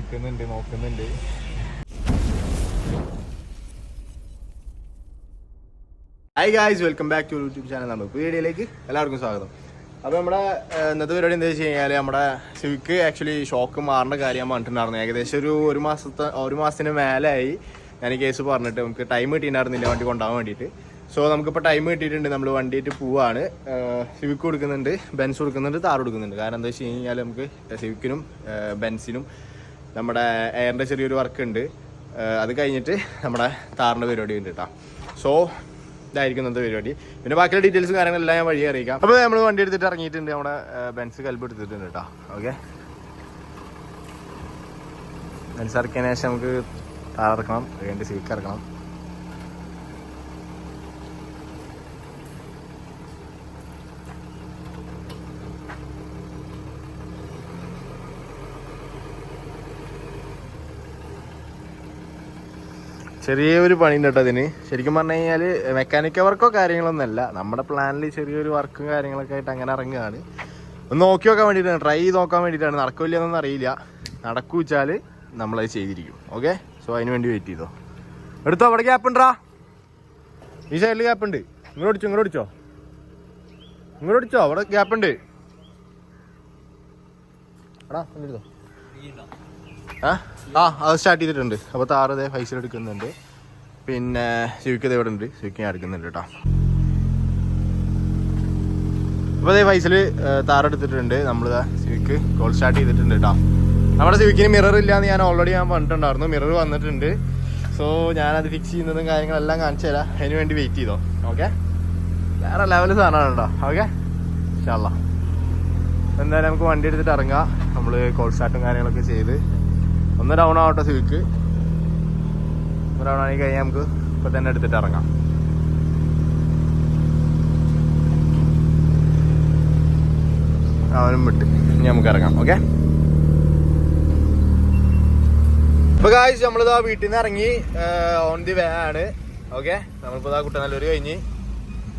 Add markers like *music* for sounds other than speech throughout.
നിൽക്കുന്നുണ്ട് നോക്കുന്നുണ്ട്. Hi guys welcome back to YouTube channel നമ്മൾ വീഡിയോയിലേക്ക് എല്ലാവർക്കും സ്വാഗതം. അപ്പോൾ നമ്മുടെ ഇന്നത്തെ പരിപാടി എന്താ വെച്ച് കഴിഞ്ഞാൽ നമ്മുടെ സിവിക്ക് ആക്ച്വലി ഷോക്ക് മാറേണ്ട കാര്യം ഞാൻ പറഞ്ഞിട്ടുണ്ടായിരുന്നു. ഏകദേശം ഒരു ഒരു മാസത്തെ ഒരു മാസത്തിന് മേലായി ഞാൻ കേസ് പറഞ്ഞിട്ട് നമുക്ക് ടൈം കിട്ടിയിട്ടുണ്ടായിരുന്നില്ല വണ്ടി കൊണ്ടുപോകാൻ വേണ്ടിയിട്ട്. സോ നമുക്കിപ്പോൾ ടൈം കിട്ടിയിട്ടുണ്ട് നമ്മൾ വണ്ടിയിട്ട് പോവാണ്. സിവിക്ക് കൊടുക്കുന്നുണ്ട് ബെൻസ് കൊടുക്കുന്നുണ്ട് താർ കൊടുക്കുന്നുണ്ട്. കാരണം എന്താ വെച്ച് കഴിഞ്ഞാൽ നമുക്ക് സിവിക്കിനും ബെൻസിനും നമ്മുടെ എയറിന്റെ ചെറിയൊരു വർക്ക് ഉണ്ട് അത് കഴിഞ്ഞിട്ട് നമ്മുടെ താറിന്റെ പരിപാടി ഉണ്ട് കേട്ടോ സോ ഇതായിരിക്കും ഇന്നത്തെ പരിപാടി. പിന്നെ ബാക്കിയുള്ള ഡീറ്റെയിൽസും കാര്യങ്ങളെല്ലാം ഞാൻ വഴി അറിയിക്കാം. അപ്പോൾ നമ്മൾ വണ്ടി എടുത്തിട്ട് ഇറങ്ങിയിട്ടുണ്ട്. നമ്മുടെ ബെൻസ് കൽബ് എടുത്തിട്ടുണ്ട് കേട്ടോ ഓക്കെ ബെൻസ് ഇറക്കിയതിന് ശേഷം നമുക്ക് താറിറക്കണം അതിന്റെ സീക്ക് ഇറക്കണം. ചെറിയൊരു പണി ഉണ്ട് കേട്ടോ അതിന്. ശരിക്കും പറഞ്ഞു കഴിഞ്ഞാൽ മെക്കാനിക്കൽ വർക്കോ കാര്യങ്ങളൊന്നും അല്ല. നമ്മുടെ പ്ലാനിൽ ചെറിയൊരു വർക്കും കാര്യങ്ങളൊക്കെ ആയിട്ട് അങ്ങനെ ഇറങ്ങുകയാണ്. ഒന്ന് നോക്കി നോക്കാൻ വേണ്ടിയിട്ടാണ് ട്രൈ ചെയ്ത് നോക്കാൻ വേണ്ടിയിട്ടാണ് നടക്കില്ല എന്നൊന്നും അറിയില്ല. നടക്കൂ വെച്ചാൽ നമ്മളത് ചെയ്തിരിക്കും. ഓക്കെ സോ അതിന് വേണ്ടി വെയിറ്റ് ചെയ്തോ. എടുത്തോ അവിടെ ഗ്യാപ്പ് ഉണ്ടാ? ഈ സൈഡിൽ ഗ്യാപ്പ് ഉണ്ട്. ഇങ്ങോട്ട് ഇങ്ങോട്ട് ഇങ്ങോട്ട് അടിച്ചോ അവിടെ ഗ്യാപ്പ് ഉണ്ട്. എടാ ആ അത് സ്റ്റാർട്ട് ചെയ്തിട്ടുണ്ട്. അപ്പോൾ താറ് ഇതേ ഫൈസൽ എടുക്കുന്നുണ്ട്. പിന്നെ സിവിക്ക് ഇത് ഇവിടെ ഉണ്ട് സിവിക്ക് ഞാൻ കേട്ടോ. അപ്പോൾ അതേ ഫൈസൽ താറെടുത്തിട്ടുണ്ട് നമ്മൾ സിവിക്ക് കോൾ സ്റ്റാർട്ട് ചെയ്തിട്ടുണ്ട് കേട്ടോ. നമ്മുടെ സിവിക്കിന് മിറർ ഇല്ലാന്ന് ഞാൻ ഓൾറെഡി ഞാൻ പറഞ്ഞിട്ടുണ്ടായിരുന്നു. മിറർ വന്നിട്ടുണ്ട്. സോ ഞാനത് ഫിക്സ് ചെയ്യുന്നതും കാര്യങ്ങളെല്ലാം കാണിച്ചു തരാം. അതിന് വേണ്ടി വെയിറ്റ് ചെയ്തോ? ഓക്കെ വേറെ ലെവൽ സാധനമാണ് കേട്ടോ. ഓക്കെ ഇഷ്ടമല്ല എന്തായാലും നമുക്ക് വണ്ടി എടുത്തിട്ട് ഇറങ്ങാം. നമ്മൾ കോൾ സ്റ്റാർട്ടും കാര്യങ്ങളൊക്കെ ചെയ്ത്. ഒന്ന് ഡൗൺ ആവട്ടെ സിവിക്ക് ഒന്ന് ഡൗൺ ആയി കഴിഞ്ഞാൽ നമുക്ക് ഇപ്പൊ തന്നെ എടുത്തിട്ട് ഇറങ്ങാം. അവനും വിട്ട്. ഇനി നമുക്ക് ഇറങ്ങാം ഓക്കെ ഇപ്പൊ കാഴ്ച നമ്മളിതാ വീട്ടിൽ നിന്ന് ഇറങ്ങി ഓൺ ദി വേ ആണ് ഓക്കെ നമ്മളിപ്പോ ഇതാ കുട്ടനല്ലൂർ കഴിഞ്ഞ്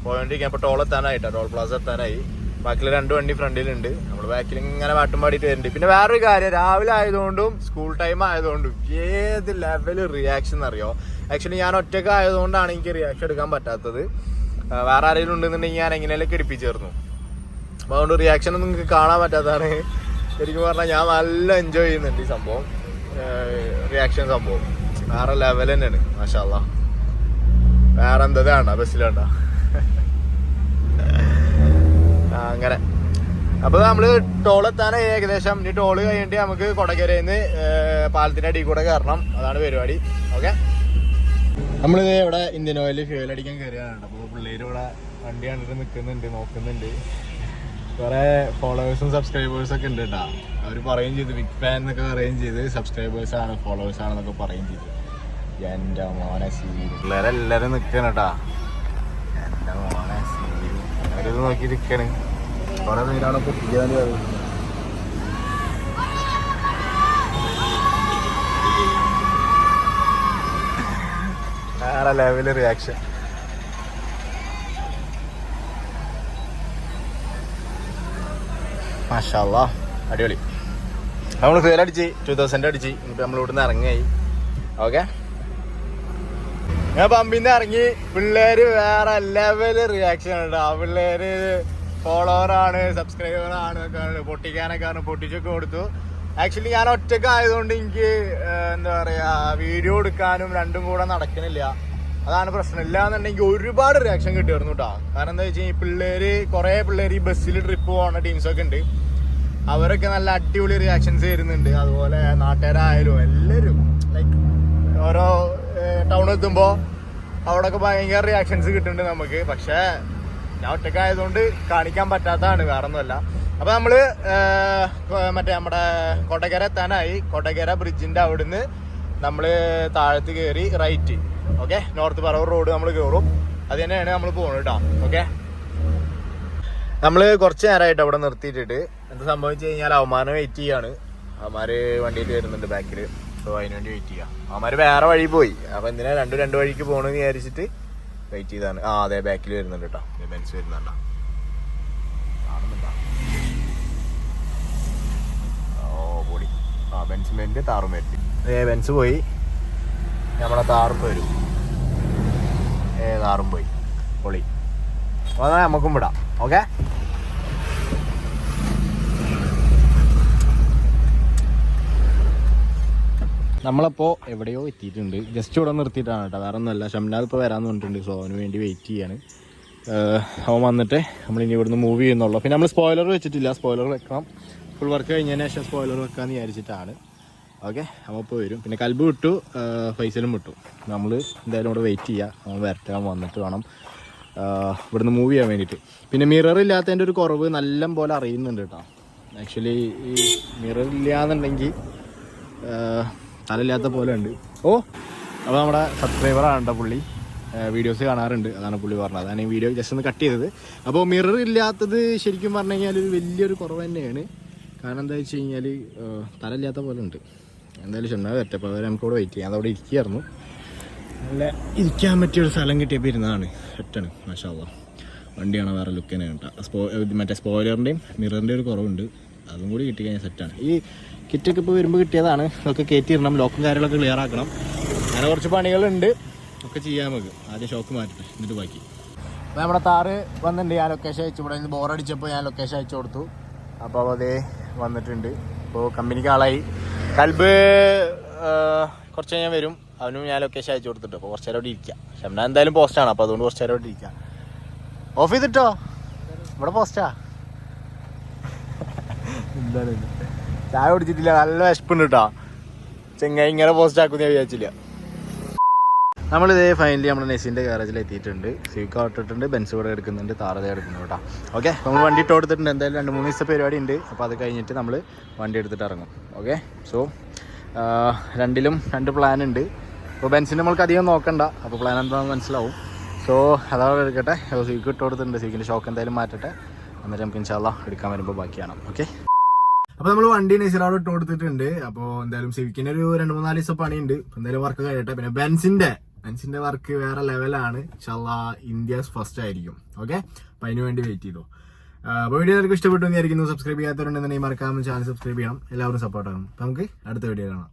പോയോണ്ടിരിക്കാം. ഇപ്പൊ ടോൾ എത്താനായിട്ടോ ടോൾ പ്ലാസ എത്താനായി. ബാക്കിൽ രണ്ട് വണ്ടി ഫ്രണ്ടിലുണ്ട്. നമ്മൾ ബാക്കിൽ ഇങ്ങനെ പാട്ടും പാടിയിട്ട് വരുന്നുണ്ട്. പിന്നെ വേറൊരു കാര്യം രാവിലെ ആയതുകൊണ്ടും സ്കൂൾ ടൈം ആയതുകൊണ്ടും ഏത് ലെവൽ റിയാക്ഷൻ എന്നറിയോ? ആക്ച്വലി ഞാൻ ഒറ്റയ്ക്ക് ആയതുകൊണ്ടാണ് എനിക്ക് റിയാക്ഷൻ എടുക്കാൻ പറ്റാത്തത്. വേറെ ആരെങ്കിലും ഉണ്ടെന്നുണ്ടെങ്കിൽ ഞാൻ എങ്ങനെയല്ലേ എടുപ്പിച്ചേർന്നു അപ്പോൾ അതുകൊണ്ട് റിയാക്ഷൻ ഒന്നും നിങ്ങൾക്ക് കാണാൻ പറ്റാത്തതാണ്. ശരിക്കും പറഞ്ഞാൽ ഞാൻ നല്ല എൻജോയ് ചെയ്യുന്നുണ്ട് ഈ സംഭവം. റിയാക്ഷൻ സംഭവം. വേറെ ലെവൽ തന്നെയാണ് മാഷാ വേറെ എന്താ വേണ്ട ബസ്സിൽ അങ്ങനെ. അപ്പോൾ നമ്മൾ എത്താന ഏകദേശം. ഇനി ടോൾ കഴിഞ്ഞിട്ട് നമുക്ക് കൊടകരയിൽ പാലത്തിന്റെ അടിയിൽ കൂടെ കയറണം. അതാണ് പരിപാടി. ഓക്കെ? നമ്മളിത് ഇവിടെ ഇന്ത്യൻ ഓയിൽ ഫ്യൂൽ അടിക്കാൻ കയറിയാണ് അപ്പോൾ പിള്ളേര് ഇവിടെ വണ്ടി കണ്ടിട്ട് നിൽക്കുന്നുണ്ട് നോക്കുന്നുണ്ട്. കുറേ ഫോളോവേഴ്സും സബ്സ്ക്രൈബേഴ്സും ഒക്കെ ഉണ്ട് കേട്ടോ അവർ പറയും ചെയ്തു ബിഗ് ഫാൻ എന്നൊക്കെ പറയുകയും ചെയ്ത്. സബ്സ്ക്രൈബേഴ്സ് ആണ് ഫോളോവേഴ്സ് ആണെന്നൊക്കെ പറയും ചെയ്തു. എന്റെ മോനെ സീരി പിള്ളേരെല്ലാരും നിൽക്കണം കേട്ടാ എന്റെ മോനെ സീരി അവരിത് നോക്കി നിൽക്കണ് കുറെ പേരാണ് പൊട്ടിക്കാൻ വേറെ ലെവൽ റിയാക്ഷൻ മാഷാല്ല അടിപൊളി. നമ്മൾ ഫെയിൽ അടിച്ച് ടൂ തൗസൻഡ് അടിച്ച് ഇനിയിപ്പോൾ നമ്മൾ ഇവിടുന്ന് ഇറങ്ങിയായി ഓക്കെ ഞാൻ പമ്പിന്ന് ഇറങ്ങി. പിള്ളേര് വേറെ ലെവൽ റിയാക്ഷൻ ഉണ്ട് ആ പിള്ളേര് ഫോളോവർ സബ്സ്ക്രൈബറാണ് പൊട്ടിക്കാനൊക്കെ ആണ് പൊട്ടിച്ചൊക്കെ കൊടുത്തു. ആക്ച്വലി ഞാൻ ഒറ്റയ്ക്ക് ആയതുകൊണ്ട് എനിക്ക് എന്താ പറയാ വീഡിയോ എടുക്കാനും രണ്ടും കൂടെ നടക്കണില്ല. അതാണ് പ്രശ്നം. ഇല്ലാന്നുണ്ടെങ്കിൽ ഒരുപാട് റിയാക്ഷൻ കിട്ടിയിരുന്നു കേട്ടോ കാരണം എന്താ വെച്ചാൽ ഈ പിള്ളേര് കുറെ പിള്ളേര് ഈ ബസ്സിൽ ട്രിപ്പ് പോകുന്ന ടീംസൊക്കെ ഉണ്ട്. അവരൊക്കെ നല്ല അടിപൊളി റിയാക്ഷൻസ് തരുന്നുണ്ട് അതുപോലെ നാട്ടുകാരായാലും എല്ലാവരും ലൈക്ക് ഓരോ ടൗൺ എത്തുമ്പോൾ അവിടെയൊക്കെ ഭയങ്കര റിയാക്ഷൻസ് കിട്ടുന്നുണ്ട് നമുക്ക്. പക്ഷേ ഞാൻ ഒറ്റക്കായതുകൊണ്ട് കാണിക്കാൻ പറ്റാത്തതാണ് വേറെ ഒന്നുമല്ല അപ്പൊ നമ്മൾ ഏഹ്, മറ്റേ നമ്മുടെ കൊടകര എത്താനായി. കൊടകര ബ്രിഡ്ജിന്റെ അവിടുന്ന് നമ്മൾ താഴത്ത് കയറി right okay North Paravur road നമ്മൾ കയറും അത് തന്നെയാണ് നമ്മൾ പോകുന്നത് കേട്ടോ ഓക്കെ നമ്മൾ കുറച്ച് നേരമായിട്ട് അവിടെ നിർത്തിയിട്ടിട്ട് എന്താ സംഭവിച്ചു കഴിഞ്ഞാൽ അവന്മാരെ വെയിറ്റ് ചെയ്യാണ്. അവന്മാര് വണ്ടിയിട്ട് വരുന്നുണ്ട് ബാക്കിൽ സോ അതിനുവേണ്ടി വെയിറ്റ് ചെയ്യാം. അവന്മാര് വേറെ വഴി പോയി. അപ്പൊ എന്തിനാ രണ്ടു രണ്ട് വഴിക്ക് പോകണമെന്ന് വിചാരിച്ചിട്ട് വെയിറ്റ് ചെയ്താണ്. ആ അതെ ബാക്കിൽ വരുന്നുണ്ട് കേട്ടോ ബെൻസ് വരുന്നുണ്ടോ. കാണുന്നുണ്ടോ? ഓ പൊടി. ആ ബെൻസ് അലൈൻമെന്റ് താറും വരും ഏ ബെൻസ് പോയി. നമ്മളെ താറും വരും. ഏ താറും പോയി. പൊളി. അപ്പോൾ നമുക്കും വിടാം. ഓക്കെ? നമ്മളപ്പോൾ എവിടെയോ എത്തിയിട്ടുണ്ട്. ജസ്റ്റ് ഇവിടെ നിർത്തിയിട്ടാണ് കേട്ടോ. വേറെ ഒന്നുമല്ല. ഷംനാദ് ഇപ്പോൾ വരാമെന്ന് പറഞ്ഞിട്ടുണ്ട്. സോ അവന് വേണ്ടി വെയിറ്റ് ചെയ്യാണ്. അവൻ വന്നിട്ട് നമ്മളിനി ഇവിടുന്ന് മൂവ് ചെയ്യുന്നുള്ളൂ. പിന്നെ നമ്മൾ സ്പോയിലർ വെച്ചിട്ടില്ല. സ്പോയിലർ വെക്കാം ഫുൾ വർക്ക് കഴിഞ്ഞതിന് ശേഷം സ്പോയിലർ വെക്കാമെന്ന് വിചാരിച്ചിട്ടാണ്. ഓക്കെ അവൻ ഇപ്പോൾ വരും. പിന്നെ കൽബ് വിട്ടു. ഫൈസലും വിട്ടു. നമ്മൾ എന്തായാലും ഇവിടെ വെയിറ്റ് ചെയ്യുക അവൻ വരട്ടെ. വന്നിട്ട് വേണം ഇവിടുന്ന് മൂവ് ചെയ്യാൻ വേണ്ടിയിട്ട്. പിന്നെ മിറർ ഇല്ലാത്തതിന്റെ ഒരു കുറവ് നല്ല പോലെ അറിയുന്നുണ്ട് കേട്ടോ. ആക്ച്വലി ഈ മിറർ ഇല്ലാന്നുണ്ടെങ്കിൽ തലയില്ലാത്ത പോലെ ഉണ്ട്. ഓ അപ്പോൾ നമ്മുടെ സബ്സ്ക്രൈബറാണ് കേട്ടോ പുള്ളി. വീഡിയോസ് കാണാറുണ്ട്. അതാണ് പുള്ളി പറഞ്ഞത്. അതാണ് ഈ വീഡിയോ ജസ്റ്റ് ഒന്ന് കട്ട് ചെയ്തത്. അപ്പോൾ മിറർ ഇല്ലാത്തത് ശരിക്കും പറഞ്ഞു കഴിഞ്ഞാൽ ഒരു വലിയൊരു കുറവ് തന്നെയാണ്. കാരണം എന്താ വെച്ച് കഴിഞ്ഞാൽ തലയില്ലാത്ത പോലെ ഉണ്ട്. എന്തായാലും ചെന്നാൽ വരട്ടെ. അപ്പോൾ അവരെ നമുക്കിവിടെ വെയിറ്റ് ചെയ്യാം. അതവിടെ ഇരിക്കുകയായിരുന്നു. നല്ല ഇരിക്കാൻ പറ്റിയ ഒരു സ്ഥലം കിട്ടിയപ്പോൾ ഇരുന്നതാണ്. സെറ്റാണ്. മാഷാവ വണ്ടിയാണ് വേറെ ലുക്ക് തന്നെ കേട്ടോ. സ്പോ മറ്റേ സ്പോയിലറിന്റെയും മിററിന്റെയും ഒരു കുറവുണ്ട്. അതും കൂടി കിട്ടിക്കഴിഞ്ഞാൽ സെറ്റാണ് ഈ കിറ്റൊക്കെ ഇപ്പോൾ വരുമ്പോൾ കിട്ടിയതാണ്. ഇതൊക്കെ കയറ്റി ഇടണം ലോക്കും കാര്യങ്ങളൊക്കെ ക്ലിയർ ആക്കണം. അങ്ങനെ കുറച്ച് പണികളുണ്ട്. ഒക്കെ ചെയ്യാൻ നമുക്ക്. ആദ്യം ഷോക്ക് മാറ്റട്ടെ എന്നിട്ട് ബാക്കി. അപ്പോൾ നമ്മുടെ താറ് വന്നിട്ടുണ്ട്. ഞാൻ ലൊക്കേഷൻ അയച്ചു. ഇവിടെ നിന്ന് ബോറടിച്ചപ്പോൾ ഞാൻ ലൊക്കേഷൻ അയച്ചു കൊടുത്തു. അപ്പോൾ അതേ വന്നിട്ടുണ്ട്. ഇപ്പോൾ കമ്പനിക്ക് ആളായി. കൽബ് കുറച്ച് കഴിഞ്ഞാൽ വരും. അവനും ഞാൻ ലൊക്കേഷൻ അയച്ചു കൊടുത്തിട്ട്. അപ്പോൾ കുറച്ച് നേരം അവിടെ ഇരിക്കാം. ഷംന എന്തായാലും പോസ്റ്റാണ് അപ്പോൾ അതുകൊണ്ട് കുറച്ച് നേരം അവിടെ ഇരിക്കാം. ഓഫ് ചെയ്തിട്ടോ? ഇവിടെ പോസ്റ്റാ *laughs* എന്താണ്? ചായ കുടിച്ചിട്ടില്ല നല്ല വിശപ്പുണ്ട് കേട്ടോ ചെങ്ങായി ഇങ്ങനെ പോസ്റ്റ് ആക്കുന്ന വിചാരിച്ചില്ല. നമ്മളിതേ ഫൈനലി നമ്മുടെ നെസിന്റെ ഗാരേജിൽ എത്തിയിട്ടുണ്ട്. സ്വീക്ക് ഇട്ടിട്ടുണ്ട് ബെൻസ് കൂടെ എടുക്കുന്നുണ്ട് താറത എടുക്കുന്നു കേട്ടോ ഓക്കെ നമ്മൾ വണ്ടി ഇട്ട് കൊടുത്തിട്ടുണ്ട്. എന്തായാലും രണ്ട് മൂന്ന് ദിവസത്തെ പരിപാടി ഉണ്ട്. അപ്പോൾ അത് കഴിഞ്ഞിട്ട് നമ്മൾ വണ്ടി എടുത്തിട്ട് ഇറങ്ങും. ഓക്കെ സോ രണ്ടിലും രണ്ട് പ്ലാൻ ഉണ്ട്. അപ്പോൾ ബെൻസിന് നമ്മൾക്ക് അധികം നോക്കണ്ട. അപ്പോൾ പ്ലാൻ എന്താണെന്ന് മനസ്സിലാവും. സോ അതവിടെ എടുക്കട്ടെ. സ്വീക്ക് ഇട്ട് കൊടുത്തിട്ടുണ്ട്. സ്വീക്കിന്റെ ഷോക്ക് എന്തായാലും മാറ്റട്ടെ. എന്നിട്ട് നമുക്ക് ഇൻഷാല്ല എടുക്കാൻ വരുമ്പോൾ ബാക്കിയാണ്. ഓക്കെ അപ്പൊ നമ്മൾ വണ്ടി നെസിറോട് ഇട്ട് കൊടുത്തിട്ടുണ്ട്. അപ്പൊ എന്തായാലും സിവിക്കിന്റെ ഒരു രണ്ട് മൂന്നാൽ ദിവസം പണിയുണ്ട്. എന്തായാലും വർക്ക് കഴിയട്ടെ. പിന്നെ ബെൻസിന്റെ ബെൻസിന്റെ വർക്ക് വേറെ ലെവലാണ് ഇൻഷാല്ലാ ഇന്ത്യസ് ഫസ്റ്റ് ആയിരിക്കും. ഓക്കെ അപ്പൊ അതിന് വേണ്ടി വെയിറ്റ് ചെയ്തു. അപ്പോൾ വീഡിയോ നിങ്ങൾക്ക് ഇഷ്ടപ്പെട്ടു എന്ന് വിചാരിക്കുന്നു. സബ്സ്ക്രൈബ് ചെയ്യാത്തവരുണ്ടെന്നുണ്ടെങ്കിൽ മറക്കാമെന്ന് ചാനൽ സബ്സ്ക്രൈബ് ചെയ്യണം. എല്ലാവരും സപ്പോർട്ട് അപ്പൊ നമുക്ക് അടുത്ത വീഡിയോ കാണാം.